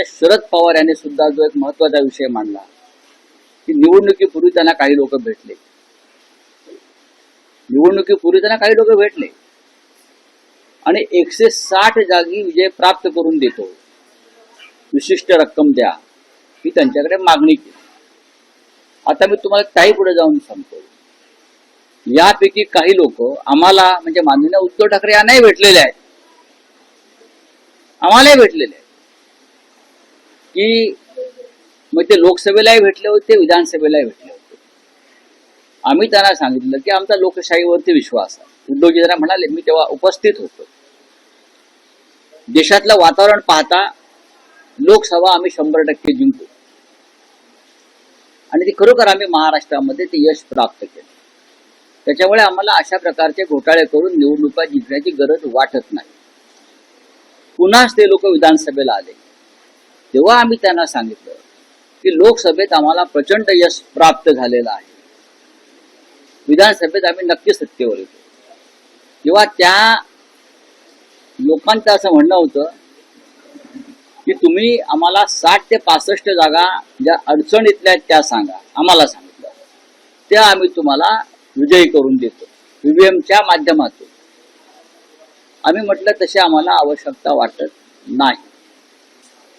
मान्य शरद पवार यांनी सुद्धा जो एक महत्त्वाचा विषय मांडला की निवडणुकीपूर्वी त्यांना काही लोक भेटले. निवडणुकीपूर्वी त्यांना काही लोक भेटले. आणि एकशे साठ जागी विजय प्राप्त करून देतो. विशिष्ट रक्कम द्या ही त्यांच्याकडे मागणी केली. आता मी तुम्हाला काही पुढे जाऊन सांगतो. यापैकी काही लोक आम्हाला म्हणजे माननीय उद्धव ठाकरे यांनाही भेटलेले आहेत. आम्हालाही भेटलेले आहेत. की मग ते लोकसभेलाही भेटले होते विधानसभेलाही भेटले होते. आम्ही त्यांना सांगितलं की आमचा लोकशाहीवरती विश्वास आहे. उद्धवजी म्हणाले मी तेव्हा उपस्थित होतो. देशातलं वातावरण पाहता लोकसभा आम्ही शंभर टक्के जिंकू. आणि ते खरोखर आम्ही महाराष्ट्रामध्ये ते यश प्राप्त केलं. त्याच्यामुळे आम्हाला अशा प्रकारचे घोटाळे करून निवडणुका जिंकण्याची गरज वाटत नाही. पुन्हाच ते लोक विधानसभेला आले. तेव्हा आम्ही त्यांना सांगितलं की लोकसभेत आम्हाला प्रचंड यश प्राप्त झालेलं आहे. विधानसभेत आम्ही नक्की सत्तेवर येतो. किंवा त्या लोकांचं असं म्हणणं होतं की तुम्ही आम्हाला साठ ते पासष्ट जागा ज्या अडचणीतल्या आहेत त्या सांगा. आम्हाला सांगितलं. त्या आम्ही तुम्हाला विजयी करून देतो. ईव्हीएमच्या माध्यमातून. आम्ही म्हटलं तशी आम्हाला आवश्यकता वाटत नाही.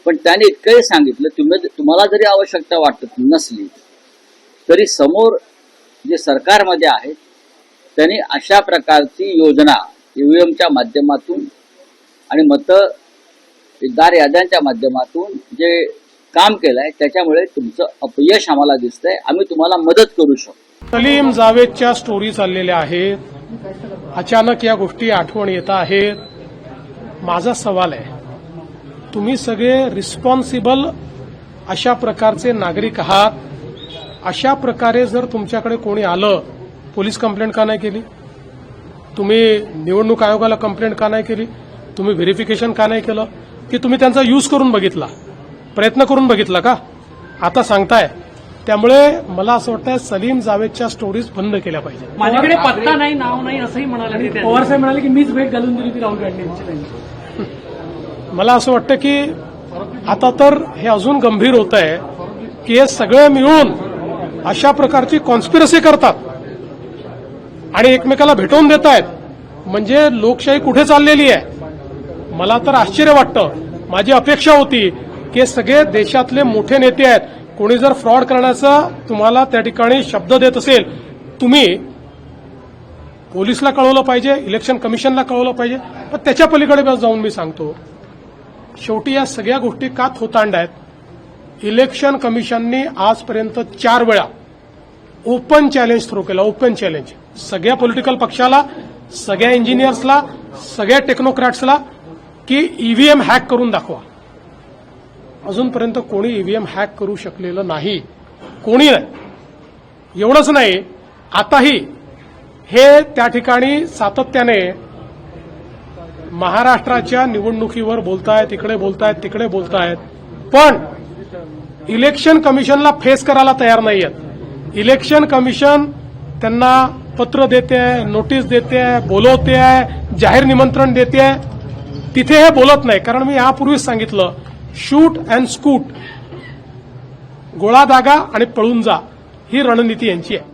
पण त्याने इतकंही सांगितलं तुम्ही तुम्हाला जरी आवश्यकता वाटत नसली तरी समोर जे सरकारमध्ये आहेत त्यांनी अशा प्रकारची योजना ईव्हीएमच्या माध्यमातून आणि मतदार याद्यांच्या माध्यमातून जे काम केलंय त्याच्यामुळे तुमचं अपयश आम्हाला दिसतंय. आम्ही तुम्हाला मदत करू शकतो. सलीम जावेदच्या स्टोरी चाललेल्या आहेत. अचानक या गोष्टी आठवण येत आहेत. माझा सवाल आहे तुम्ही सगळे रिस्पॉन्सिबल अशा प्रकारचे नागरिक आहात. अशा प्रकारे जर तुमच्याकडे कोणी आलं पोलीस कंप्लेंट का नाही केली? तुम्ही निवडणूक आयोगाला कंप्लेंट का नाही केली? तुम्ही व्हेरिफिकेशन का नाही केलं? की तुम्ही त्यांचा यूज करून बघितला? प्रयत्न करून बघितला का? आता सांगताय. त्यामुळे मला असं वाटतं सलीम जावेदच्या स्टोरीज बंद केल्या पाहिजे माझ्याकडे पत्ता नाही नाव नाही असंही म्हणाले ते. त्यांनी. पवार साहेब म्हणाले की मीच भेट घालून दिली होती राहुल गांधी मला असं वाटतं की आता तर हे अजून गंभीर होत आहे की हे सगळे मिळून अशा प्रकारची कॉन्स्पिरसी करतात आणि एकमेकाला भेटवून देत आहेत. म्हणजे लोकशाही कुठे चाललेली आहे? मला तर आश्चर्य वाटतं. माझी अपेक्षा होती की हे सगळे देशातले मोठे नेते आहेत. कोणी जर फ्रॉड करण्याचा तुम्हाला त्या ठिकाणी शब्द देत असेल तुम्ही पोलिसला कळवलं पाहिजे इलेक्शन कमिशनला कळवलं पाहिजे. पण त्याच्या पलीकडे जाऊन मी सांगतो शेवटी या सगळ्या गोष्टी का थोतांड आहेत? इलेक्शन कमिशननी आजपर्यंत चार वेळा ओपन चॅलेंज थ्रो केला ओपन चॅलेंज सगळ्या पॉलिटिकल पक्षाला सगळ्या इंजिनियर्सला सगळ्या टेक्नोक्रॅट्सला की ईव्हीएम हॅक करून दाखवा. अजूनपर्यंत कोणी ईव्हीएम हॅक करू शकलेलं नाही. कोणी नाही. एवढंच नाही. आताही हे त्या ठिकाणी सातत्याने महाराष्ट्राच्या निवडणुकीवर बोलतायत इकडे बोलतायत तिकडे बोलतायत. पण इलेक्शन कमिशनला फेस करायला तयार नाही आहेत इलेक्शन कमिशन त्यांना पत्र देते आहे नोटीस देते आहे बोलवते आहे जाहीर निमंत्रण देते. आहे तिथे हे बोलत नाही. कारण मी यापूर्वीच सांगितलं शूट अँड स्कूट गोळा दागा आणि पळून जा ही रणनीती यांची आहे.